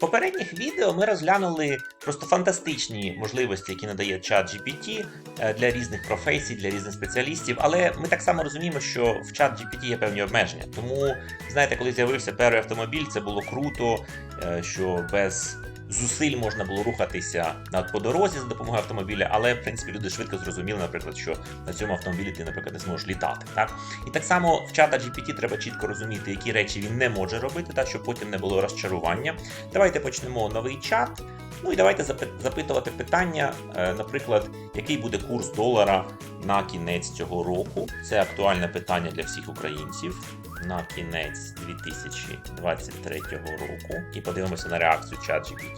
Попередніх відео ми розглянули просто фантастичні можливості, які надає чат GPT е, для різних професій, для різних спеціалістів. Але ми так само розуміємо, що в чат GPT є певні обмеження. Тому, знаєте, коли з'явився перший автомобіль, це було круто, е, що без зусиль можна було рухатися по дорозі за допомогою автомобіля, але в принципі люди швидко зрозуміли, наприклад, що на цьому автомобілі ти, наприклад, не зможеш літати. Так і так само в чата GPT треба чітко розуміти, які речі він не може робити, так щоб потім не було розчарування. Давайте почнемо новий чат. Ну і давайте запитувати питання, е, наприклад, який буде курс долара на кінець цього року. Це актуальне питання для всіх українців на кінець 2023 року. І подивимося на реакцію чат GPT.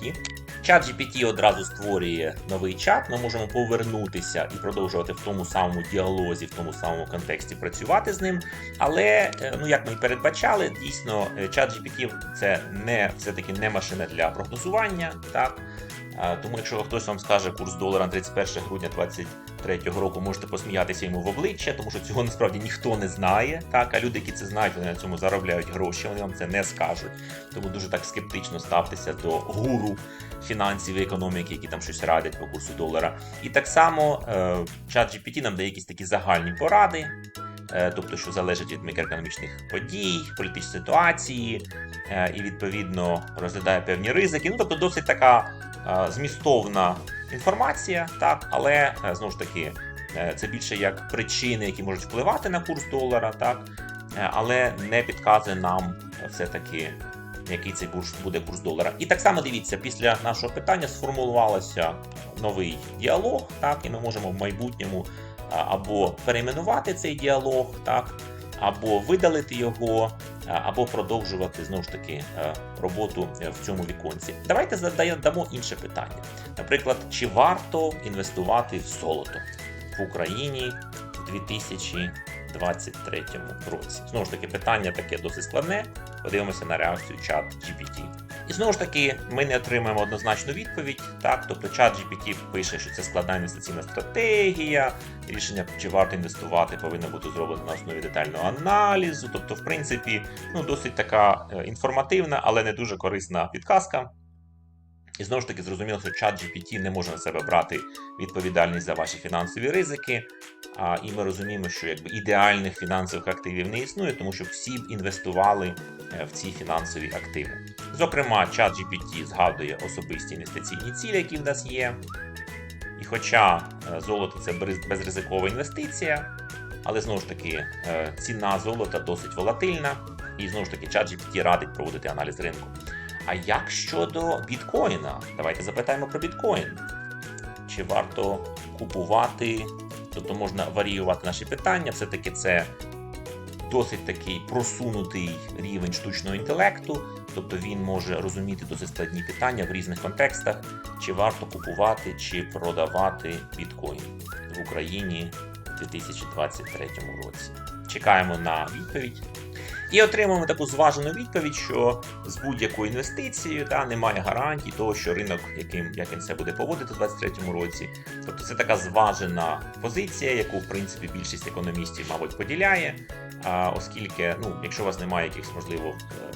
Чат GPT одразу створює новий чат. Ми можемо повернутися і продовжувати в тому самому діалозі, в тому самому контексті працювати з ним. Але е, ну як ми і передбачали, дійсно е, чат GPT це не все-таки не машина для прогнозування. Так тому, якщо хтось вам скаже курс долара на 31 грудня 2023 року, можете посміятися йому в обличчя, тому що цього насправді ніхто не знає. Так, а люди, які це знають, вони на цьому заробляють гроші, вони вам це не скажуть. Тому дуже так скептично ставтеся до гуру фінансів і економіки, які там щось радять по курсу долара. І так само е, чат GPT нам дає якісь такі загальні поради. Е, Тобто, що залежить від мікроекономічних подій, політичної ситуації, е, і відповідно розглядає певні ризики. Ну, тобто, досить така е, змістовна інформація, так, але знову ж таки, це більше як причини, які можуть впливати на курс долара, так, але не підказує нам все-таки, який цей буде курс долара. І так само дивіться, після нашого питання сформулувалося новий діалог, так, і ми можемо в майбутньому або перейменувати цей діалог, так, або видалити його, або продовжувати знову ж таки е, роботу в цьому віконці. Давайте задаємо інше питання. Наприклад, чи варто інвестувати в золото в Україні в 2023 році? Знову ж таки, питання таке досить складне. Подивимося на реакцію чат GPT. І знову ж таки, ми не отримаємо однозначну відповідь. Так, тобто чат GPT пише, що це складна інвестиційна стратегія, рішення, чи варто інвестувати, повинно бути зроблено на основі детального аналізу. Тобто, в принципі, ну досить така е, інформативна, але не дуже корисна підказка. І знову ж таки зрозуміло, що чат GPT не може на себе брати відповідальність за ваші фінансові ризики. А, і ми розуміємо, що якби ідеальних фінансових активів не існує, тому що всі б інвестували е, в ці фінансові активи. Зокрема, чат GPT згадує особисті інвестиційні цілі, які в нас є. І хоча е, золото це безризикова інвестиція, але знову ж таки е, ціна золота досить волатильна, і знову ж таки чат GPT радить проводити аналіз ринку. А як щодо біткоїна? Давайте запитаємо про біткоін. Чи варто купувати? Тобто можна варіювати наші питання. Все-таки це досить такий просунутий рівень штучного інтелекту, тобто він може розуміти досить складні питання в різних контекстах, чи варто купувати чи продавати біткоін в Україні у 2023 році. Чекаємо на відповідь. І отримуємо таку зважену відповідь, що з будь-якою інвестицією та, немає гарантій того, що ринок, яким як він себе буде поводити у 2023 році. Тобто це така зважена позиція, яку в принципі більшість економістів, мабуть, поділяє. Оскільки, ну, якщо у вас немає якихось, можливо, е,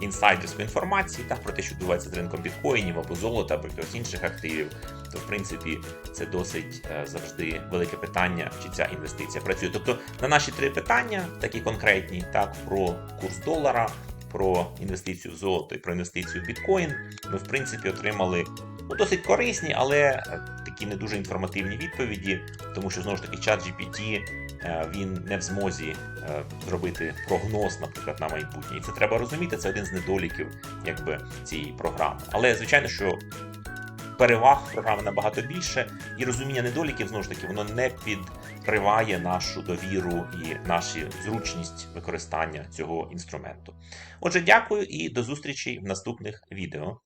інсайдерської інформації та, про те, що відбувається з ринком біткоїнів або золота, або якихось інших активів, то в принципі це досить е, завжди велике питання, чи ця інвестиція працює. Тобто на наші три питання, такі конкретні, так, про курс долара, про інвестицію в золото і про інвестицію в біткоін, ми в принципі отримали ну, досить корисні, але е, такі не дуже інформативні відповіді, тому що знову ж таки чат GPT він не в змозі е, зробити прогноз, наприклад, на майбутнє. І це треба розуміти. Це один з недоліків якби цієї програми. Але звичайно, що переваг програми набагато більше, і розуміння недоліків знову ж таки воно не підриває нашу довіру і нашу зручність використання цього інструменту. Отже, дякую і до зустрічі в наступних відео.